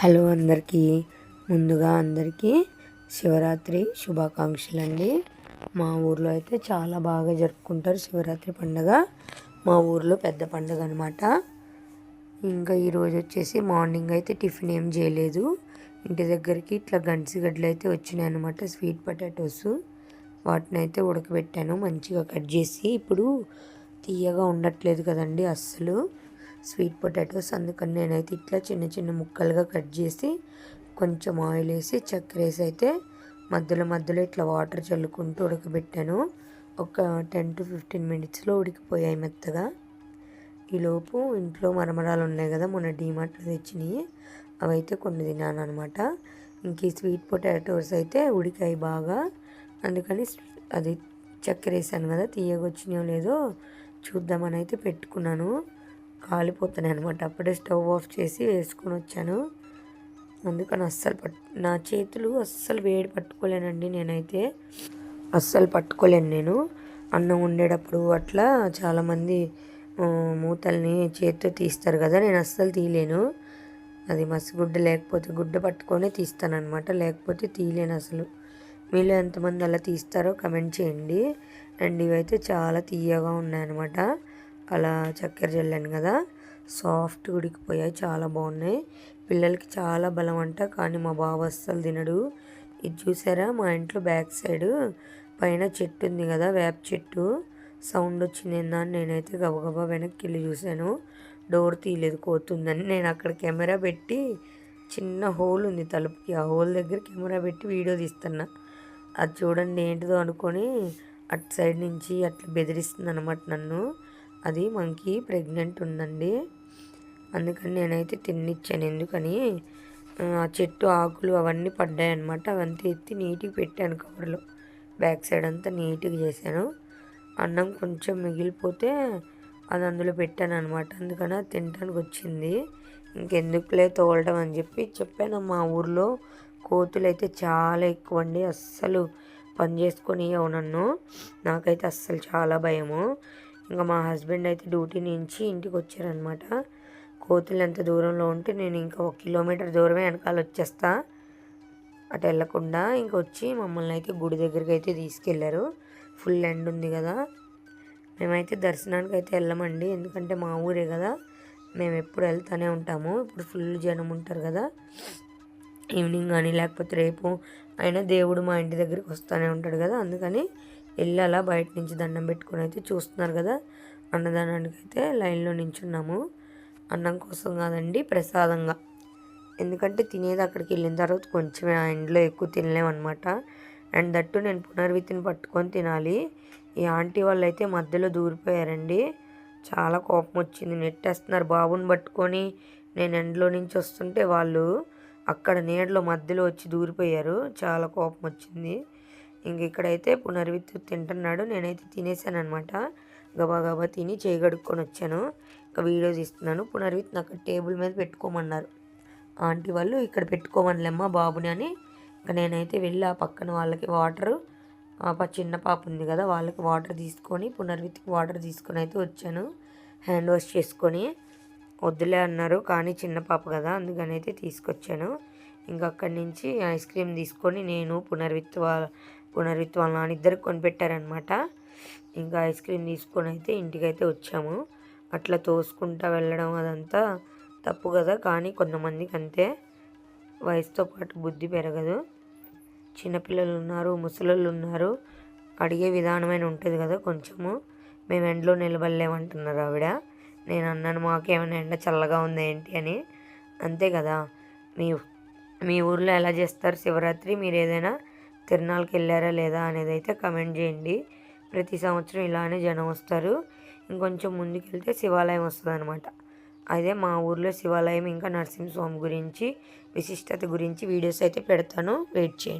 Hello అందరికీ. ముందుగా అందరికీ శివరాత్రి శుభాకాంక్షలు అండి మా ఊర్లో అయితే చాలా బాగా జరుపుకుంటారు శివరాత్రి పండుగ. మా ఊర్లో పెద్ద పండుగ అనమాట ఇంకా ఈరోజు వచ్చేసి మార్నింగ్ అయితే టిఫిన్ ఏం చేయలేదు. ఇంటి దగ్గరికి ఇట్లా గంటి గడ్డలు అయితే వచ్చినాయి అనమాట స్వీట్ పొటాటోస్. వాటిని అయితే ఉడకబెట్టాను మంచిగా కట్ చేసి. ఇప్పుడు తీయగా ఉండట్లేదు కదండి అస్సలు. స్వీట్ పొటాటోస్ అందుకని నేనైతే ఇట్లా చిన్న చిన్న ముక్కలుగా కట్ చేసి కొంచెం ఆయిల్ వేసి చక్కెర వేసి అయితే మధ్యలో మధ్యలో ఇట్లా వాటర్ చల్లుకుంటూ ఉడకబెట్టాను. ఒక టెన్ టు ఫిఫ్టీన్ మినిట్స్లో ఉడికిపోయాయి మెత్తగా. ఈలోపు ఇంట్లో మరమరాలు ఉన్నాయి కదా మొన్న డీమార్ట్లో తెచ్చినాయి. అవైతే కొన్ని తిన్నాను అనమాట ఇంక ఈ స్వీట్ పొటాటోస్ అయితే ఉడికాయి బాగా. అందుకని అది చక్కెర వేసాను కదా తీయగా లేదో చూద్దామని అయితే పెట్టుకున్నాను. కాలిపోతున్నాయి అనమాట అప్పుడే స్టవ్ ఆఫ్ చేసి వేసుకొని వచ్చాను. అందుకని అస్సలు పట్ నా చేతులు అస్సలు వేడి పట్టుకోలేనండి నేనైతే. అస్సలు పట్టుకోలేను నేను. అన్నం ఉండేటప్పుడు అట్లా చాలామంది మూతల్ని చేతితో తీస్తారు కదా నేను అస్సలు తీయలేను. అది మసిగుడ్డ లేకపోతే గుడ్డ పట్టుకొని తీస్తానమాట లేకపోతే తీయలేను అసలు. మీలో ఎంతమంది అలా తీస్తారో కమెంట్ చేయండి. అండ్ ఇవైతే చాలా తీయగా ఉన్నాయన్నమాట. అలా చక్కెర చల్లాను కదా. సాఫ్ట్ ఉడికిపోయాయి చాలా బాగున్నాయి. పిల్లలకి చాలా బలం అంట కానీ మా బాబు అస్సలు తినడు. ఇది చూసారా? మా ఇంట్లో బ్యాక్ సైడ్ పైన చెట్టు ఉంది కదా వేప చెట్టు. సౌండ్ వచ్చింది ఏందా అని నేనైతే గబగబా వెనక్కి వెళ్ళి చూశాను. డోర్ తీయలేదు కోతుందని. నేను అక్కడ కెమెరా పెట్టి చిన్న హోల్ ఉంది తలుపుకి. ఆ హోల్ దగ్గర కెమెరా పెట్టి వీడియో తీస్తున్నా. అది చూడండి ఏంటిదో అనుకొని అటు సైడ్ నుంచి అట్లా బెదిరిస్తుంది అనమాట నన్ను. అది మనకి ప్రెగ్నెంట్ ఉందండి. అందుకని నేనైతే తిన్నిచ్చాను. ఎందుకని? ఆ చెట్టు ఆకులు అవన్నీ పడ్డాయి అనమాట అవంతా ఎత్తి నీట్గా పెట్టాను కవర్లో. బ్యాక్ సైడ్ అంతా నీట్గా చేశాను. అన్నం కొంచెం మిగిలిపోతే అది అందులో పెట్టాను అనమాట అందుకని తినడానికి వచ్చింది. ఇంకెందుకులే తోలడం అని చెప్పి చెప్పాను. మా ఊర్లో కోతులు అయితే చాలా ఎక్కువ అండి అస్సలు పని చేసుకొని నన్ను. నాకైతే అస్సలు చాలా భయము. ఇంకా మా హస్బెండ్ అయితే డ్యూటీ నుంచి ఇంటికి వచ్చారనమాట కోతులు ఎంత దూరంలో ఉంటే నేను ఇంకా ఒక కిలోమీటర్ దూరమే వెనకాల వచ్చేస్తా. అటు వెళ్ళకుండా ఇంక వచ్చి మమ్మల్ని అయితే గుడి దగ్గరికి అయితే తీసుకెళ్ళారు. ఫుల్ ఎండ్ ఉంది కదా. మేమైతే దర్శనానికి అయితే వెళ్ళమండి. ఎందుకంటే మా ఊరే కదా. మేము ఎప్పుడు వెళ్తూనే ఉంటాము. ఇప్పుడు ఫుల్ జనం ఉంటారు కదా. ఈవినింగ్ కానీ లేకపోతే రేపు అయినా దేవుడు మా ఇంటి దగ్గరికి వస్తూనే ఉంటాడు కదా. అందుకని వెళ్ళి అలా బయట నుంచి దండం పెట్టుకుని అయితే చూస్తున్నారు కదా? అన్నదానానికి అయితే లైన్లో నించున్నాము. అన్నం కోసం కాదండి ప్రసాదంగా. ఎందుకంటే తినేది అక్కడికి వెళ్ళిన తర్వాత కొంచెమే ఆ ఇంట్లో ఎక్కువ తినలేమన్నమాట. అండ్ దట్టు నేను పునర్వితిని పట్టుకొని తినాలి. ఈ ఆంటీ వాళ్ళు అయితే మధ్యలో దూరిపోయారండి. చాలా కోపం వచ్చింది. నెట్టేస్తున్నారు బాబుని పట్టుకొని. నేను ఎండలో నుంచి వస్తుంటే వాళ్ళు అక్కడ నీడలో మధ్యలో వచ్చి దూరిపోయారు. చాలా కోపం వచ్చింది. ఇంక ఇక్కడైతే పునర్విద్యుత్ తింటున్నాడు. నేనైతే తినేసాను అనమాట గబా గబా తిని చేయగడుక్కొని వచ్చాను. ఇంకా వీడియో తీస్తున్నాను పునర్విత్ నాకు టేబుల్ మీద పెట్టుకోమన్నారు. ఆంటీ వాళ్ళు ఇక్కడ పెట్టుకోమనిలేమ్మా బాబుని అని. ఇంకా నేనైతే వెళ్ళి ఆ పక్కన వాళ్ళకి వాటర్ చిన్న పాప ఉంది కదా వాళ్ళకి వాటర్ తీసుకొని పునర్విత్కి వాటర్ తీసుకొని అయితే వచ్చాను. హ్యాండ్ వాష్ చేసుకొని. వద్దులే అన్నారు కానీ చిన్న పాప కదా అందుకని అయితే తీసుకొచ్చాను. ఇంకా అక్కడి నుంచి ఐస్ క్రీమ్ తీసుకొని నేను పునర్విత్ పునర్విత్ వాళ్ళ నాన్న కొనిపెట్టారనమాట ఇంకా ఐస్ క్రీమ్ తీసుకొని అయితే ఇంటికైతే వచ్చాము. అట్లా తోసుకుంటా వెళ్ళడం అదంతా తప్పు కదా కానీ కొంతమందికి అంతే వయసుతో పాటు బుద్ధి పెరగదు. చిన్నపిల్లలు ఉన్నారు ముసలోళ్ళు ఉన్నారు అడిగే విధానమైన ఉంటుంది కదా కొంచెము. మేము ఎండలో నిలబడలేమంటున్నారు ఆవిడ. నేను అన్నాను మాకేమైనా ఎండ చల్లగా ఉంది ఏంటి? అని. అంతే కదా. మీ మీ ఊర్లో ఎలా చేస్తారు? శివరాత్రి మీరు ఏదైనా తిరునాళ్ళకి వెళ్ళారా లేదా అనేది అయితే కమెంట్ చేయండి. ప్రతి సంవత్సరం ఇలానే జనం వస్తారు. ఇంకొంచెం ముందుకు వెళ్తే శివాలయం వస్తుంది అనమాట అదే మా ఊర్లో శివాలయం ఇంకా నరసింహస్వామి గురించి విశిష్టత గురించి వీడియోస్ అయితే పెడతాను. వెయిట్ చేయండి.